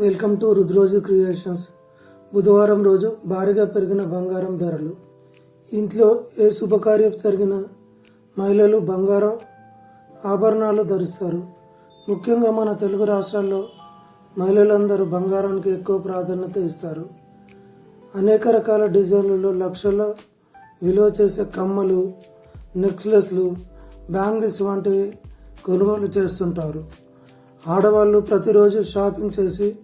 Welcome to రుద్రోజు creations. బుధవారం రోజు భారీగా పెరిగిన బంగారం ధరలు. ఇంట్లో ఏ శుభకార్యం జరిగినా మహిళలు బంగారం ఆభరణాలు ధరిస్తారు. ముఖ్యంగా మన తెలుగు రాష్ట్రాల్లో మహిళలందరూ బంగారానికి ఎక్కువ ప్రాధాన్యత ఇస్తారు. అనేక రకాల డిజైన్లలో లక్షల విలువ చేసే కమ్మలు నెక్లెస్లు బ్యాంగిల్స్ వంటివి కొనుగోలు చేస్తుంటారు. ఆడవాళ్ళు ప్రతిరోజు షాపింగ్ చేసి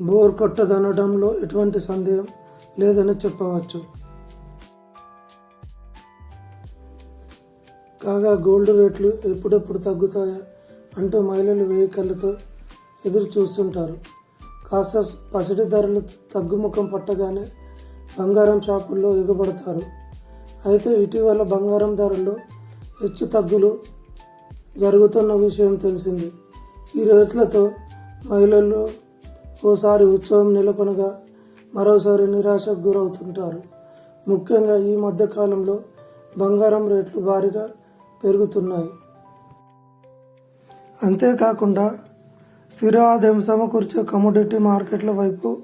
బోర్ కొట్టదనడంలో ఎటువంటి సందేహం లేదని చెప్పవచ్చు. కాగా గోల్డ్ రేట్లు ఎప్పుడెప్పుడు తగ్గుతాయా అంటూ మహిళలు వెయ్యి కళ్ళతో ఎదురు చూస్తుంటారు. కాస్త పసిడి ధరలు తగ్గుముఖం పట్టగానే బంగారం షాపుల్లో ఎగబడతారు. అయితే ఇటీవల బంగారం ధరల్లో హెచ్చు తగ్గులు జరుగుతున్న విషయం తెలిసింది. ఈ రేట్లతో మహిళలు ఓసారి ఉత్సవం నెలకొనగా మరోసారి నిరాశకు గురవుతుంటారు. ముఖ్యంగా ఈ మధ్యకాలంలో బంగారం రేట్లు భారీగా పెరుగుతున్నాయి. అంతేకాకుండా స్థిర ఆదాయం సమకూర్చే కమోడిటీ మార్కెట్ల వైపు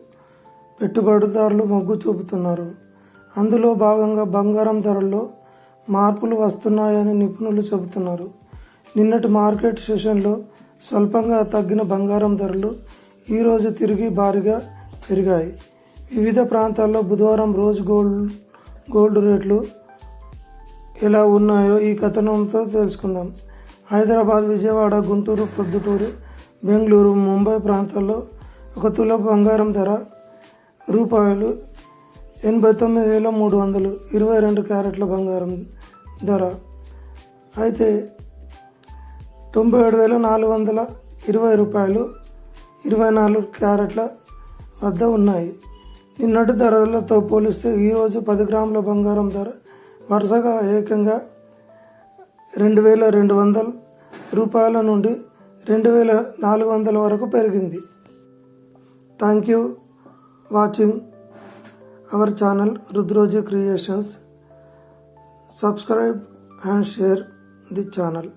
పెట్టుబడిదారులు మొగ్గు చూపుతున్నారు. అందులో భాగంగా బంగారం ధరల్లో మార్పులు వస్తున్నాయని నిపుణులు చెబుతున్నారు. నిన్నటి మార్కెట్ సెషన్లో స్వల్పంగా తగ్గిన బంగారం ధరలు ఈరోజు తిరిగి భారీగా పెరిగాయి. వివిధ ప్రాంతాల్లో బుధవారం రోజు గోల్డ్ గోల్డ్ రేట్లు ఎలా ఉన్నాయో ఈ కథనంతో తెలుసుకుందాం. హైదరాబాద్ విజయవాడ గుంటూరు ప్రొద్దుటూరు బెంగళూరు ముంబై ప్రాంతాల్లో ఒక తుల బంగారం ధర రూపాయలు ఎనభై తొమ్మిది వేల మూడు వందలు ఇరవై రెండు క్యారెట్ల బంగారం ధర. అయితే తొంభై ఏడు వేల నాలుగు వందల ఇరవై రూపాయలు ఇరవై నాలుగు క్యారెట్ల వద్ద ఉన్నాయి. నిన్నటి ధరలతో పోలిస్తే ఈరోజు పది గ్రాముల బంగారం ధర వరుసగా ఏకంగా రెండు వేల రెండు వందల రూపాయల నుండి రెండు వేల నాలుగు వందల వరకు పెరిగింది. Thank you watching our channel Rudroji creations subscribe and share the channel